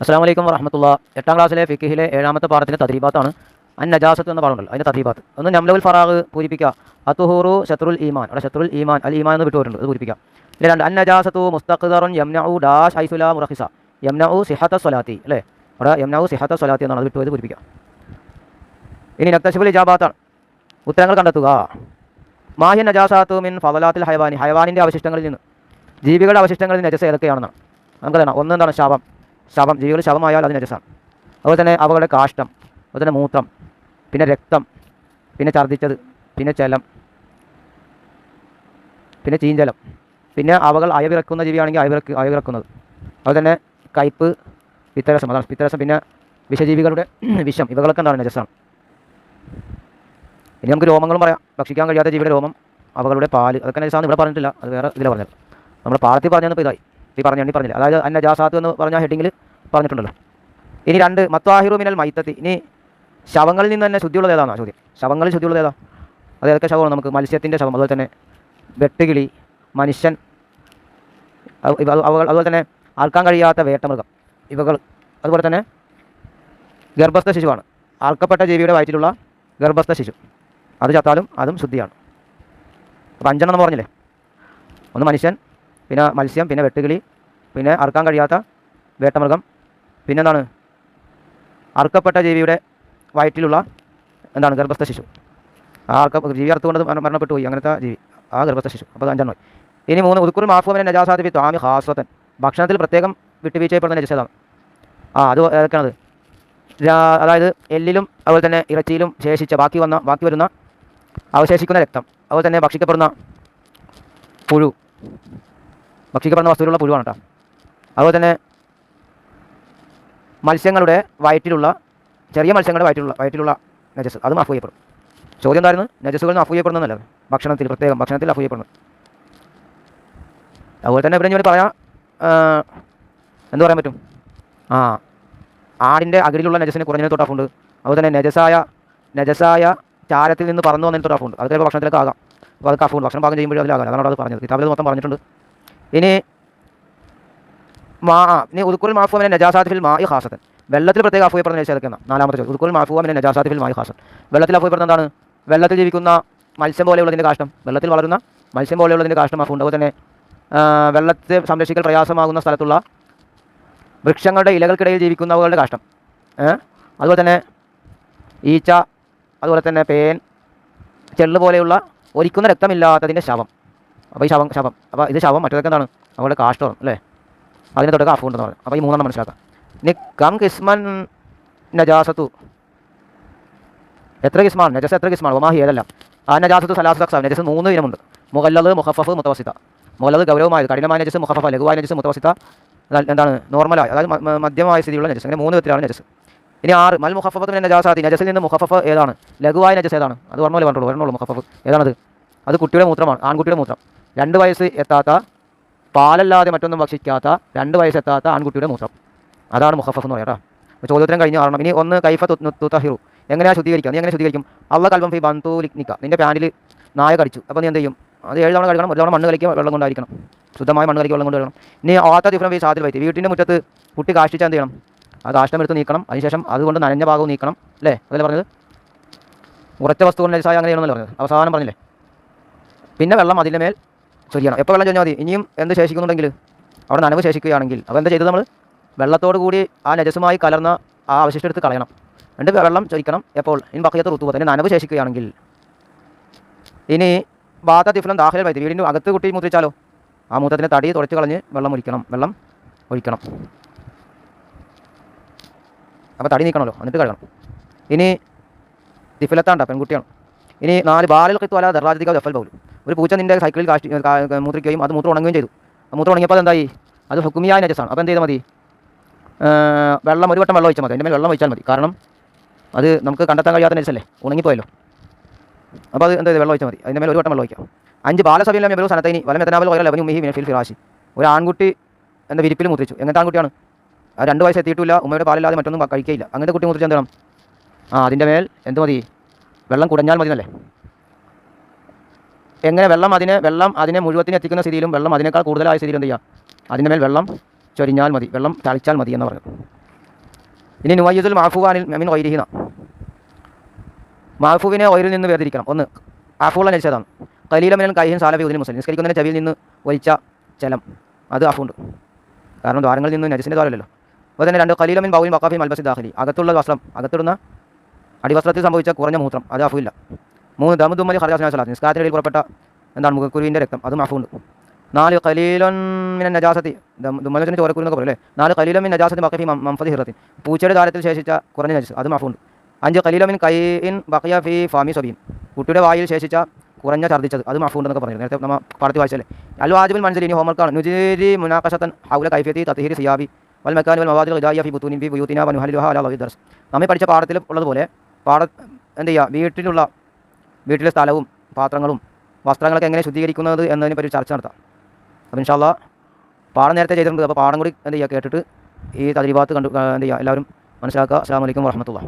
അസ്സാം വലൈക്കും വറഹമത്തുള്ള. എട്ടാം ക്ലാസ്സിലെ ഫിക്കിഹിലെ ഏഴാമത്തെ പാഠത്തിന്റെ തദ്രീബാത്താണ്. അൻ നജാസത്ത് എന്ന പാടുണ്ടല്ലോ അതിന്റെ തദ്രീബാത്ത്. ഒന്ന് നംലവുൽ ഫറാഖ് പൂരിപ്പിക്കുക. അത്തുഹൂറു ഷത്രുൽ ഈമാൻ. അവിടെ ഷത്രുൽ ഈമാൻ അൽ ഈമാൻ എന്ന് വിട്ടുപോയിട്ടുണ്ട് അത് പൂരിപ്പിക്കുക. ഇനി രണ്ട് അൻ നജാസത്തു മുസ്തഖ്ദറുൻ യംനഉ ഡാഷ് ഐസുല മുറഹിസ യംനഉ സിഹത്ത സ്വലാത്തി അല്ലേ? അവിടെ യംനഉ സിഹത്ത സ്വലാത്തി എന്നാണ് അത് വിട്ടുപോയത് പൂരിപ്പിക്കുക. ഇനി നക്തശിബുൽ ഇജാബാത്താണ്. ഉത്തരങ്ങൾ കണ്ടെത്തുക. മാഹിൻ നജാസാത്തു മിൻ ഫവലാത്തിൽ ഹൈവാനി. ഹൈവാനിന്റെ അവശിഷ്ടങ്ങളിൽ നിന്ന്. ജീവികളുടെ അവശിഷ്ടങ്ങളിൽ നജസ് ഏതൊക്കെയാണെന്നാണ്. നമുക്കതാണ് ഒന്ന് എന്താണ്? ശവം. ശവം ജീവികൾ ശവമായാൽ അത് നജസാണ് അതുപോലെ തന്നെ അവകളുടെ കാഷ്ടം അതുപോലെ തന്നെ മൂത്രം പിന്നെ രക്തം പിന്നെ ഛർദ്ദിച്ചത് പിന്നെ ചെലം പിന്നെ ചീഞ്ചലം. പിന്നെ അവകൾ അയവിറക്കുന്ന ജീവിയാണെങ്കിൽ അയവിറക്ക് അയവിറക്കുന്നത്. അതുപോലെ തന്നെ കയ്പ് പിത്തരസം അതാണ് പിത്തരസം പിന്നെ വിഷജീവികളുടെ വിഷം. ഇവകളൊക്കെ എന്താണ്? നജസാണ് ഇനി നമുക്ക് രോമങ്ങളും പറയാം. ഭക്ഷിക്കാൻ കഴിയാത്ത ജീവിയുടെ രോമം അവകളുടെ പാൽ. അതൊക്കെ നജസാന്ന് ഇവിടെ പറഞ്ഞിട്ടില്ല. അത് വേറെ ഇതിൽ പറഞ്ഞത്. നമ്മൾ പാഠത്തിൽ പറഞ്ഞപ്പോൾ ഇതായി. ഈ പറഞ്ഞ എണ്ണി പറഞ്ഞില്ല? അതായത് അന്ന ജാസാത്ത് എന്ന് പറഞ്ഞ ഹെഡിങ്ങിൽ പറഞ്ഞിട്ടുണ്ടല്ലോ. ഇനി രണ്ട് മത്വാഹിറു മിനൽ മൈത്തത്തി. ഇനി ശവങ്ങളിൽ നിന്ന് തന്നെ ശുദ്ധിയുള്ളത് ഏതാണോ ചോദ്യം? ശവങ്ങളിൽ ശുദ്ധിയുള്ളത് ഏതാ? അത് ഏതൊക്കെ ശവമാണ്? നമുക്ക് മത്സ്യത്തിന്റെ ശവം അതുപോലെ തന്നെ വെട്ടുകിളി മനുഷ്യൻ അതുപോലെ തന്നെ ആൾക്കാൻ കഴിയാത്ത വേട്ടമൃഗം ഇവകൾ അതുപോലെ തന്നെ ഗർഭസ്ഥ ശിശുവാണ്. ആൾക്കപ്പെട്ട ജീവിയുടെ വയറ്റിലുള്ള ഗർഭസ്ഥ ശിശു. അത് ചത്താലും അതും ശുദ്ധിയാണ്. അപ്പം അഞ്ചെണ്ണം എന്ന് പറഞ്ഞില്ലേ? ഒന്ന് മനുഷ്യൻ പിന്നെ മത്സ്യം പിന്നെ വെട്ടുകിളി പിന്നെ അറുക്കാൻ കഴിയാത്ത വേട്ടമൃഗം പിന്നെന്താണ്? അറുക്കപ്പെട്ട ജീവിയുടെ വയറ്റിലുള്ള എന്താണ്? ഗർഭസ്ഥ ശിശു. ആ അർക്ക ജീവി അറുത്തുകൊണ്ട് മരണ- മരണപ്പെട്ടു പോയി. അങ്ങനത്തെ ജീവി ആ ഗർഭസ്ഥ ശിശു. അപ്പോൾ അഞ്ചെണ്ണം ഇനി മൂന്ന് ഉദുക്കുർ മാഫുവിനെ നജാസാധിപ്പിത്തു ത്വാമി ഹാസ്വത്തൻ ഭക്ഷണത്തിൽ പ്രത്യേകം വിട്ടുവീഴ്ചയപ്പെടുന്ന നജസതാണ്. ആ അത് ഏതൊക്കെയാണത്? അതായത് എല്ലിലും അതുപോലെ തന്നെ ഇറച്ചിയിലും ശേഷിച്ച ബാക്കി വന്ന ബാക്കി വരുന്ന അവശേഷിക്കുന്ന രക്തം. അതുപോലെ തന്നെ ഭക്ഷിക്കപ്പെടുന്ന പുഴു. ഭക്ഷിക്കപ്പെടുന്ന വസ്തുവിലുള്ള പുഴുവാണ് കേട്ടോ. അതുപോലെ തന്നെ മത്സ്യങ്ങളുടെ വയറ്റിലുള്ള ചെറിയ മത്സ്യങ്ങളുടെ വയറ്റിലുള്ള വയറ്റിലുള്ള നജസ് അതും മാഫ് ചെയ്യപ്പെടും. ചോദ്യം എന്തായിരുന്നു? നജസ്സുകൾ മാഫ് ചെയ്യപ്പെടുന്നതല്ല ഭക്ഷണത്തിൽ പ്രത്യേകം ഭക്ഷണത്തിൽ അഫ് ചെയ്യപ്പെടുന്നത്. അതുപോലെ തന്നെ ഇവിടെ ഞാൻ പറയാം എന്ത് പറയാൻ പറ്റും? ആ ആടിന്റെ അകിടിലുള്ള നജസിന് കുറഞ്ഞതിന് തൊട്ടാഫുണ്ട്. അതുപോലെ തന്നെ നജസായ നജസായ ചാരത്തിൽ നിന്ന് പറന്നു വന്നതിന് തൊട്ടാഫുണ്ട്. അത് ചിലപ്പോൾ ഭക്ഷണത്തിലേക്ക് ആകാം. അപ്പോൾ അത് കഫുണ്ട് ഭക്ഷണം പാകം ചെയ്യുമ്പോഴും അതിലാകാം. അതാണ് അത് പറഞ്ഞത് കിതാബിൽ മൊത്തം പറഞ്ഞിട്ടുണ്ട്. ഇനി മാ ഇനി ഉദുക്കുൽ മാഫു അമിനെ നജാസാത്ത് ഫിൽ മായി ഹാസത്തൻ വെള്ളത്തിൽ പ്രത്യേക അഫുയെ പറഞ്ഞ ചേർക്കുന്ന നാലാമത്തെ ചോദ്യം. ഉദുക്കുൽ മാഫു അമിനെ നജാസാത്ത് ഫിൽ മായി ഹാസൻ വെള്ളത്തിൽ അഫുയപ്പെടുന്ന എന്താണ്? വെള്ളത്തിൽ ജീവിക്കുന്ന മത്സ്യം പോലെയുള്ളതിന്റെ കാഷ്ടം വെള്ളത്തിൽ വളരുന്ന മത്സ്യം പോലെയുള്ളതിന്റെ കാഷ്ടം അഫു അതുപോലെ തന്നെ വെള്ളത്തെ സംരക്ഷിക്കൽ പ്രയാസമാകുന്ന സ്ഥലത്തുള്ള വൃക്ഷങ്ങളുടെ ഇലകൾക്കിടയിൽ ജീവിക്കുന്നവകളുടെ കാഷ്ടം അതുപോലെ തന്നെ ഈച്ച അതുപോലെ തന്നെ പേൻ ചെള്ളു പോലെയുള്ള ഒരിക്കുന്ന രക്തമില്ലാത്തതിന്റെ ശവം. അപ്പോൾ ഈ ശവം ശവം. അപ്പോൾ ഇത് ശവം മറ്റേതൊക്കെ എന്താണ്? അവളുടെ കാഷ്ടം അല്ലേ? അതിനെ തൊട്ടൊക്കെ അഫ് ഉണ്ടെന്ന് പറഞ്ഞു അപ്പോൾ ഈ മൂന്നെണ്ണം മനസ്സിലാക്കാം. ഇനി കം കിസ്മൻ നജാസത്തു. എത്ര കിസ്മാണ്? നജസ് എത്ര കിസ്മാണ്? ഒമാഹി ഏതല്ല ആ നജാസത്തു സലാസു അക്സാം. നജസ് മൂന്ന് ഇനമുണ്ട്. മുഗല്ലത് മുഹഫഫ് മുത്തവസിത. മുഗല്ലത് ഗൗരവമായത്. കഠിനമായ നജസ് മുഹഫഫ ലഘുവായ നജസ് മുത്തവസിത. എന്താണ്? നോർമലായ അതായത് മധ്യമായ സ്ഥിതിയുള്ള നജസ്. അങ്ങനെ മൂന്ന് വിധത്തിലാണ് നജസ്. ഇനി ആറ് മൽ മുഹഫഫത്തിന് നജാസാത്തി നജസിൽ നിന്ന് മുഹഫഫ് ഏതാണ്? ലഘുവായ നജസ് ഏതാണ്? അത് ഓർമ്മ പറഞ്ഞോളൂ പറഞ്ഞോളൂ മുഹഫഫ് ഏതാണത്? അത് കുട്ടിയുടെ മൂത്രമാണ്. ആൺകുട്ടിയുടെ മൂത്രം. രണ്ട് വയസ്സ് എത്താത്ത പാലല്ലാതെ മറ്റൊന്നും ഭക്ഷിക്കാത്ത രണ്ട് വയസ്സെത്താത്ത ആൺകുട്ടിയുടെ മൂത്രം. അതാണ് മുഹഫഫ് എന്ന് പറയാം ചോദ്യോത്തരം കഴിഞ്ഞ് കാരണം ഇനി ഒന്ന് കൈഫ തുത്തഹിറു എങ്ങനെയാണ് ശുദ്ധീകരിക്കുക? നീ എങ്ങനെ ശുദ്ധീകരിക്കും? അള്ള കൽബം ഫി ബന്തു ലിക്നിക്ക നിന്റെ പാനിൽ നായ കടിച്ചു. അപ്പോൾ നീ എന്ത് ചെയ്യും? അത് ഏഴ് തവണ കഴുകണം ഒരു തവണ മണ്ണ് കളിക്കുക വെള്ളം കൊണ്ടായിരിക്കണം ശുദ്ധമായ മണ്ണ് കളിക്കുക വെള്ളം കൊണ്ട് കഴുകണം ഇനി ആത്ത ദിഫ്രം ഫീ സാധ്യത വൈത്തി. വീട്ടിന്റെ മുറ്റത്ത് കുട്ടി കാഷ്ടിച്ചാൽ എന്ത് ചെയ്യണം? ആ കാഷ്ടം എടുത്ത് നീക്കണം. അതിനുശേഷം അതുകൊണ്ട് നനഞ്ഞ ഭാഗവും നീക്കണം. അല്ലേ? അതല്ലേ പറഞ്ഞത്? ഉറച്ച വസ്തു കൊണ്ട് നജസായ അങ്ങനെ ചെയ്യണമെന്നല്ലേ പറഞ്ഞത്? അവസാനം പറഞ്ഞില്ലേ? പിന്നെ വെള്ളം അതിന്റെ മേൽ ചൊരിയണം എപ്പോൾ വെള്ളം ചൊരിഞ്ഞാൽ മതി. ഇനിയും എന്ത് ശേഷിക്കുന്നുണ്ടെങ്കിൽ അവിടെ നനവ് ശേഷിക്കുകയാണെങ്കിൽ അപ്പോൾ എന്താ ചെയ്തത് നമ്മൾ വെള്ളത്തോട് കൂടി ആ നജസുമായി കലർന്ന ആ അവശിഷ്ടം എടുത്ത് കളയണം. രണ്ട് വെള്ളം ചൊരിക്കണം. എപ്പോൾ? ഇൻ ബക്കയത്ത് റുത്തുവ തന്നെ നനവ് ശേഷിക്കുകയാണെങ്കിൽ. ഇനി ബാത്ത തിഫലം ദാഹലം വൈദ്യുതി വീടിന്റെ അകത്ത് കുട്ടി മുദ്രിച്ചാലോ? ആ മൂത്രത്തിന്റെ തടി തുടച്ച് കളഞ്ഞ് വെള്ളം ഒഴിക്കണം. വെള്ളം ഒഴിക്കണം. അപ്പോൾ തടി നീക്കണമല്ലോ. എന്നിട്ട് കഴുകണം. ഇനി തിഫലത്താണ്ട പെൺകുട്ടിയാണ്. ഇനി നാല് ബാലിൽ കിത്തുവല ദർലാജിക ജഫൽ ബൗൽ. ഒരു പൂച്ച നിന്റെ സൈക്കിളിൽ കാഷ്ടി മൂത്രിക്കുകയും അത് മൂത്രം ഉണങ്ങുകയും ചെയ്തു മൂത്രം ഉണങ്ങിയപ്പോൾ അതെന്തായി അത് ഹുക്കുമിയായ നജസാണ് അപ്പോൾ എന്ത് ചെയ്താൽ മതി? വെള്ളം ഒരു വട്ടം വെള്ളം ഒഴിച്ചാൽ മതി. അതിന്റെ വെള്ളം ഒഴിച്ചാൽ മതി. കാരണം അത് നമുക്ക് കണ്ടെത്താൻ കഴിയാത്ത നജസല്ലേ ഉണങ്ങിപ്പോയല്ലോ. അപ്പോൾ അത് എന്താ വെള്ളം ഒഴിച്ചാൽ മതി. അതിന്റെ മേൽ ഒരു വട്ടം വെള്ളം ഒഴിക്കാം. അഞ്ച് ബാലസഭയിലെ മെബലു സനത്തൈനി വല മെത്തനാബൽ വയറ അവനും മിഹി ഫിൽ ഫിറാശി. ഒരു ആൺകുട്ടി എന്ന വിരിപ്പിൽ മുദ്രിച്ചു എങ്ങനത്തെ ആൺകുട്ടിയാണ്? രണ്ട് വയസ്സ് എത്തിയിട്ടില്ല. ഉമ്മയുടെ പാലില്ലാതെ മറ്റൊന്നും കഴിക്കില്ല അങ്ങനത്തെ കുട്ടി മുദ്രിച്ച് എന്താണ് ആ അതിന്റെ മേൽ എന്ത് മതി? വെള്ളം കുടഞ്ഞാൽ മതി എന്നല്ലേ എങ്ങനെ വെള്ളം അതിനെ വെള്ളം അതിനെ മുഴുവത്തിന് എത്തിക്കുന്ന സ്ഥിതിയിലും വെള്ളം അതിനേക്കാൾ കൂടുതലായ സ്ഥിതിയിൽ എന്ത് ചെയ്യുക അതിന്റെ മേൽ വെള്ളം ചൊരിഞ്ഞാൽ മതി വെള്ളം തളിച്ചാൽ മതി എന്ന് പറഞ്ഞു ഇനി നുവയ്യുദുൽ മാഫുവാനിൽ മിൻ വൈരിഹിന മാഫുവിനെ ഒയരിൽ നിന്ന് വേർതിരിക്കണം. ഒന്ന് ആഫുള്ള നിശ്ചയതാണ് കലീലമിനൻ കൈഹിൻ സാലബി ഉദിൻ മുസ്ലിം. നിസ്കരിക്കുന്നതിന് ചെവിയിൽ നിന്ന് ഒലിച്ച ചെലം. അത് ആഫുണ്ട് കാരണം ദ്വാരങ്ങളിൽ നിന്ന് നജസിന്റെ ദ്വാരമല്ലല്ലോ. അപ്പോൾ തന്നെ രണ്ട് കലീലമിൻ ബൗലിൻ വക്കാഫി മൽബസി ദാഖലി. അകത്തുള്ള വസ്ത്രം അകത്തിടുന്ന അടിവസ്ത്രത്തിൽ സംഭവിച്ച കുറഞ്ഞ മൂത്രം അത് ആഫുമില്ല മൂന്ന് ദമുദുമ്മലി ഹർജാസ്നാ സലാത്ത് നിസ്കാരത്തിനിടയിൽ പുറപ്പെട്ട എന്താണ് മുഖക്കുരുവിന്റെ രക്തം? അതും ആഫുണ്ട് നാല് കലീലൻ മിന നജാസത്തി. ദുമ്മലത്തിന് ചോരക്കുരു എന്നൊക്കെ പറയും അല്ലേ? നാല് കലീലൻ മിൻ നജാസത്തി ബക്കഫി മംഫതി ഹിറത്തിൻ. പൂച്ചയുടെ ദാരത്തിൽ ശേഷിച്ച കുറഞ്ഞ നജസ് അതും ആഫുണ്ട് അഞ്ച് കലീലമിൻ കൈ ഇൻ ബക്കിയ ഫി ഫാമി സബീൻ. കുട്ടിയുടെ വായിൽ ശേഷിച്ച കുറഞ്ഞ ഛർദ്ദിച്ചത് അതും അഫുണ്ടെന്നൊക്കെ പറഞ്ഞു നേരത്തെ നമ്മൾ പാടത്തി വായിച്ചല്ലേ? അൽ വാജിബിൻ മനസ്സിൽ ഇനി ഹോംവർക്കാണ് നുജീരി മുനാക്കസത്തൻ ഹൗല കൈഫിയത്തി തത്തിഹിരി സിയാബി വൽ മെക്കാൻ വൽ മവാദിൽ ഗിദായ ഫി ബുത്തൂനിൻ ഫി ബുയൂത്തിന വൻ നുഹലിലുഹ അലാ ദർസ്. നമ്മൾ പഠിച്ച പാഠത്തിൽ ഉള്ളതുപോലെ പാഠ എന്ത് ചെയ്യുക? വീട്ടിലുള്ള വീട്ടിലെ സ്ഥലവും പാത്രങ്ങളും വസ്ത്രങ്ങളൊക്കെ എങ്ങനെ ശുദ്ധീകരിക്കുന്നത് എന്നതിനെ പറ്റി ചർച്ച നടത്താം. അപ്പം ഇൻഷാല്ല പാഠം നേരത്തെ ചെയ്തിട്ടുണ്ട്. അപ്പോൾ പാടം കൂടി എന്ത് ചെയ്യുക കേട്ടിട്ട് ഈ തദ്രീഭാഗത്ത് കണ്ടു എന്ത് ചെയ്യുക എല്ലാവരും മനസ്സിലാക്കുക. അസ്സാം വലൈക്കും വർഹമത്തുള്ള